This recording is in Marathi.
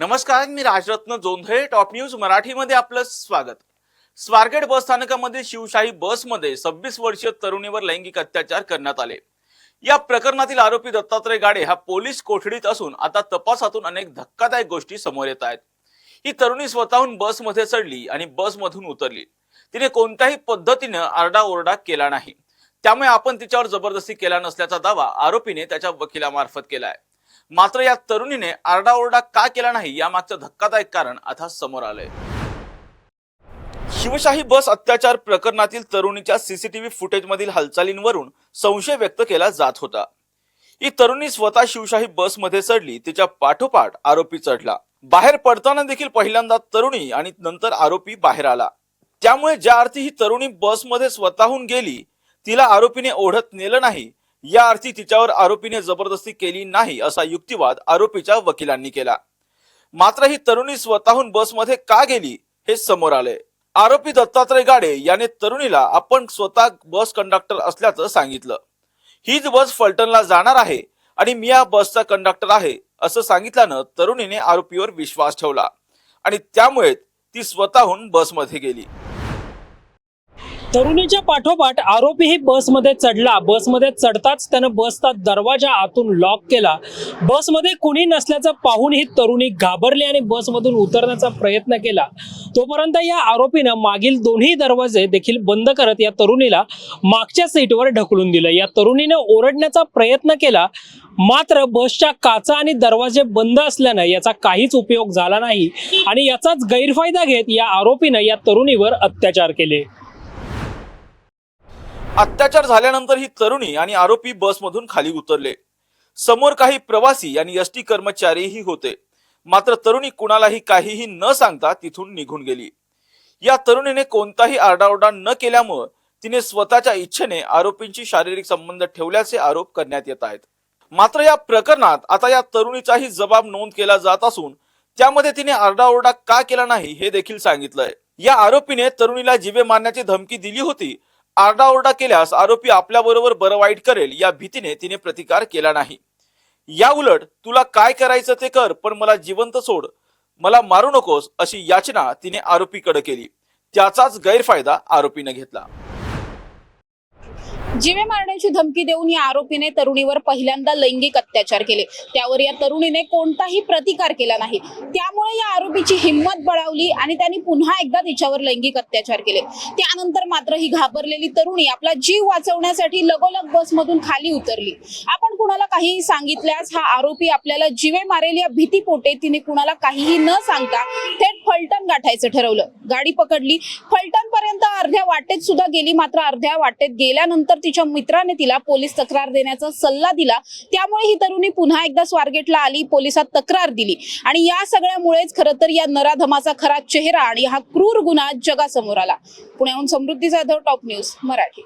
नमस्कार मी राजरत्न जोंधळे टॉप न्यूज मराठीमध्ये आपलं स्वागत. स्वारगेट बस स्थानकामध्ये शिवशाही बसमध्ये सव्वीस वर्षीय तरुणीवर लैंगिक अत्याचार करण्यात आले. या प्रकरणातील आरोपी दत्तात्रय गाडे हा पोलीस कोठडीत असून आता तपासातून अनेक धक्कादायक गोष्टी समोर येत आहेत. ही तरुणी स्वतःहून बसमध्ये चढली आणि बसमधून उतरली. तिने कोणत्याही पद्धतीनं आरडाओरडा केला नाही. त्यामुळे आपण तिच्यावर जबरदस्ती केला नसल्याचा दावा आरोपीने त्याच्या वकिलामार्फत केला आहे मात्र या तरुणीने आरडाओरडा का केला नाही यामागचं धक्कादायक कारण आता समोर आलंय. शिवशाही बस अत्याचार प्रकरणातील तरुणीच्या सीसीटीव्ही फुटेजमधील हालचालींवरून संशय व्यक्त केला जात होता. ही तरुणी स्वतः शिवशाही बसमध्ये चढली तिच्या पाठोपाठ आरोपी चढला. बाहेर पडताना देखील पहिल्यांदा तरुणी आणि नंतर आरोपी बाहेर आला. त्यामुळे ज्या अर्थी ही तरुणी बसमध्ये स्वतःहून गेली तिला आरोपीने ओढत नेलं नाही या अर्थी तिच्यावर आरोपीने जबरदस्ती केली नाही असा युक्तिवाद आरोपीच्या वकिलांनी केला. मात्र ही तरुणी स्वतःहून बसमध्ये का गेली हे समोर आले. आरोपी दत्तात्रय गाडे याने तरुणीला आपण स्वतः बस कंडक्टर असल्याचं सांगितलं. हीच बस फलटणला जाणार आहे आणि मी या बसचा कंडक्टर आहे असं सांगितल्यानं तरुणीने आरोपीवर विश्वास ठेवला आणि त्यामुळे ती स्वतःहून बसमध्ये गेली. तरुणीच्या पाठोपाठ आरोपीही बसमध्ये चढला. बसमध्ये चढताच त्यानं बसचा दरवाजा आतून लॉक केला. बसमध्ये कुणी नसल्याचं पाहून ही तरुणी घाबरली आणि बसमधून उतरण्याचा प्रयत्न केला. तोपर्यंत या आरोपीनं मागील दोन्ही दरवाजे देखील बंद करत या तरुणीला मागच्या सीटवर ढकलून दिलं. या तरुणीनं ओरडण्याचा प्रयत्न केला. मात्र बसच्या काचा आणि दरवाजे बंद असल्यानं याचा काहीच उपयोग झाला नाही आणि याचाच गैरफायदा घेत या आरोपीनं या तरुणीवर अत्याचार केले. अत्याचार झाल्यानंतर ही तरुणी आणि आरोपी बसमधून खाली उतरले. समोर काही प्रवासी आणि एसटी कर्मचारीही होते. मात्र तरुणी कुणालाही काहीही न सांगता तिथून निघून गेली. या तरुणीने कोणताही आरडाओरडा न केल्यामुळे तिने स्वतःच्या इच्छेने आरोपींशी शारीरिक संबंध ठेवल्याचे आरोप करण्यात येत आहेत. मात्र या प्रकरणात आता या तरुणीचाही जबाब नोंद केला जात असून त्यामध्ये तिने आरडाओरडा का केला नाही हे देखील सांगितलंय. या आरोपीने तरुणीला जीवे मारण्याची धमकी दिली होती आरडाओरडा केल्यास आरोपी आपल्याबरोबर बरं वाईट करेल या भीतीने तिने प्रतिकार केला नाही. या उलट तुला काय करायचं ते कर पण मला जिवंत सोड. मला मारू नकोस अशी याचना तिने आरोपीकडे केली. त्याचाच गैरफायदा आरोपीने घेतला. जीवे मारण्याची धमकी देऊन या आरोपीने तरुणीवर पहिल्यांदा लैंगिक अत्याचार केले. त्यावर या तरुणीने कोणताही प्रतिकार केला नाही. त्यामुळे या आरोपीची हिंमत बळावली आणि त्यांनी पुन्हा एकदा तिच्यावर लैंगिक अत्याचार केले. त्यानंतर मात्र ही घाबरलेली तरुणी आपला जीव वाचवण्यासाठी लगोलग बसमधून खाली उतरली. आपण कुणाला काहीही सांगितल्यास हा आरोपी आपल्याला जीवे मारेल या भीतीपोटे तिने कुणाला काहीही न सांगता थेट फलटण गाठायचं ठरवलं. गाडी पकडली. फलटण पर्यंत अर्ध्या वाटेत सुद्धा गेली. मात्र अर्ध्या वाटेत गेल्यानंतर तिच्या मित्राने तिला पोलीस तक्रार देण्याचा सल्ला दिला. त्यामुळे ही तरुणी पुन्हा एकदा स्वारगेटला आली पोलिसात तक्रार दिली. आणि या सगळ्यामुळेच खरं तर या नराधमाचा खरा चेहरा आणि हा क्रूर गुन्हा जगासमोर आला. पुण्याहून समृद्धी जाधव टॉप न्यूज मराठी.